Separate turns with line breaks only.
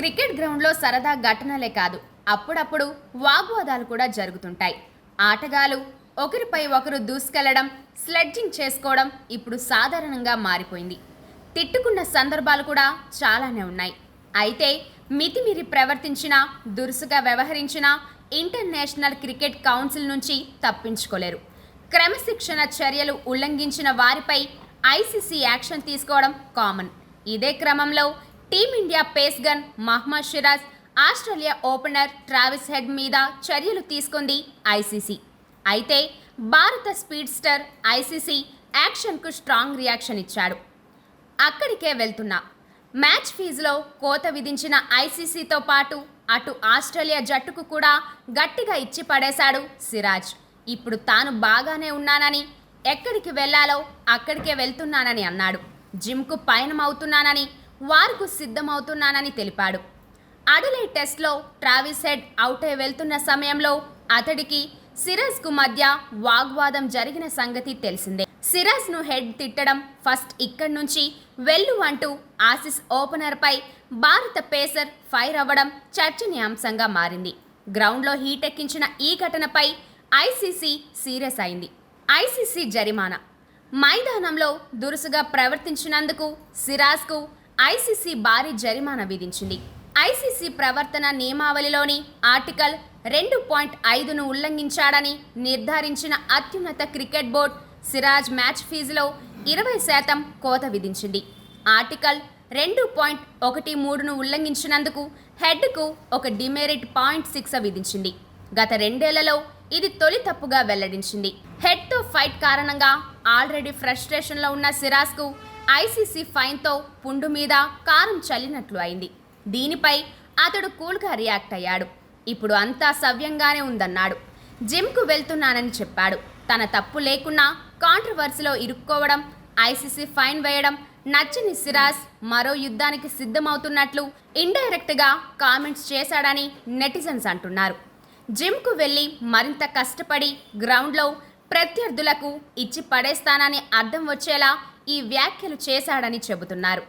Cricket గ్రౌండ్లో సరదా ఘటనలే కాదు. అప్పుడప్పుడు వాగ్వాదాలు కూడా జరుగుతుంటాయి. ఆటగాళ్ళు ఒకరిపై ఒకరు దూసుకెళ్ళడం స్లెడ్జింగ్ చేసుకోవడం ఇప్పుడు సాధారణంగా మారిపోయింది. తిట్టుకున్న సందర్భాలు కూడా చాలానే ఉన్నాయి. అయితే మితిమీరి ప్రవర్తించిన దురుసుగా వ్యవహరించిన ఇంటర్నేషనల్ క్రికెట్ కౌన్సిల్ నుంచి తప్పించుకోలేరు. క్రమశిక్షణ చర్యలు ఉల్లంఘించిన వారిపై ఐసీసీ యాక్షన్ తీసుకోవడం కామన్. ఇదే క్రమంలో team india pace gun Mohammed Siraj Australia opener Travis Head మీద చర్యలు తీసుకుంది ఐసీసీ. అయితే భారత స్పీడ్ స్టార్ ఐసీసీ యాక్షన్కు స్ట్రాంగ్ రియాక్షన్ ఇచ్చాడు. అక్కడికే వెళ్తున్నా. మ్యాచ్ ఫీజులో కోత విధించిన ఐసీసీతో పాటు అటు ఆస్ట్రేలియా జట్టుకు కూడా గట్టిగా ఇచ్చి పడేశాడు సిరాజ్. ఇప్పుడు తాను బాగానే ఉన్నానని ఎక్కడికి వెళ్ళాలో అక్కడికే వెళ్తున్నానని అన్నాడు. జిమ్కు పయనమవుతున్నానని వార్కు సిద్ధమవుతున్నానని తెలిపాడు. అడలే టెస్ట్లో ట్రావిస్ హెడ్ అవుట్ అయి వెళ్తున్న సమయంలో అతడికి సిరాజ్కు మధ్య వాగ్వాదం జరిగిన సంగతి తెలిసిందే. సిరాజ్ను హెడ్ తిట్టడం ఫస్ట్ ఇక్కడి నుంచి వెళ్ళు అంటూ ఆసిస్ ఓపెనర్పై భారత పేసర్ ఫైర్ అవ్వడం చర్చనీయాంశంగా మారింది. గ్రౌండ్లో హీటెక్కించిన ఈ ఘటనపై ఐసీసీ సీరియస్ అయింది. ఐసీసీ జరిమానా. మైదానంలో దురుసుగా ప్రవర్తించినందుకు సిరాజ్కు ఐసీసీ భారీ జరిమానా విధించింది. ఐసీసీ ప్రవర్తన నియమావళిలోని ఆర్టికల్ రెండు పాయింట్ ఐదును ఉల్లంఘించాడని నిర్ధారించిన అత్యున్నత క్రికెట్ బోర్డు సిరాజ్ మ్యాచ్ ఫీజులో ఇరవై శాతం కోత విధించింది. ఆర్టికల్ రెండు పాయింట్ ఒకటి మూడును ఉల్లంఘించినందుకు హెడ్కు ఒక డిమెరిట్ పాయింట్ సిక్స్ విధించింది. గత రెండేళ్ళలో ఇది తొలి తప్పుగా వెల్లడించింది. హెడ్తో ఫైట్ కారణంగా ఆల్రెడీ ఫ్రస్ట్రేషన్లో ఉన్న సిరాజ్కు ఐసీసీ ఫైన్తో పుండు మీద కారం చల్లినట్లు అయింది. దీనిపై అతడు కూల్గా రియాక్ట్ అయ్యాడు. ఇప్పుడు అంతా సవ్యంగానే ఉందన్నాడు. జిమ్కు వెళ్తున్నానని చెప్పాడు. తన తప్పు లేకున్నా కాంట్రవర్సీలో ఇరుక్కోవడం ఐసీసీ ఫైన్ వేయడం నచ్చని సిరాజ్ మరో యుద్ధానికి సిద్ధమవుతున్నట్లు ఇండైరెక్ట్గా కామెంట్స్ చేశాడని నెటిజన్స్ అంటున్నారు. జిమ్కు వెళ్ళి మరింత కష్టపడి గ్రౌండ్లో ప్రత్యర్థులకు ఇచ్చి పడేస్తానని అర్థం వచ్చేలా ఈ వ్యాఖ్యలు చేశాడని చెబుతున్నారు.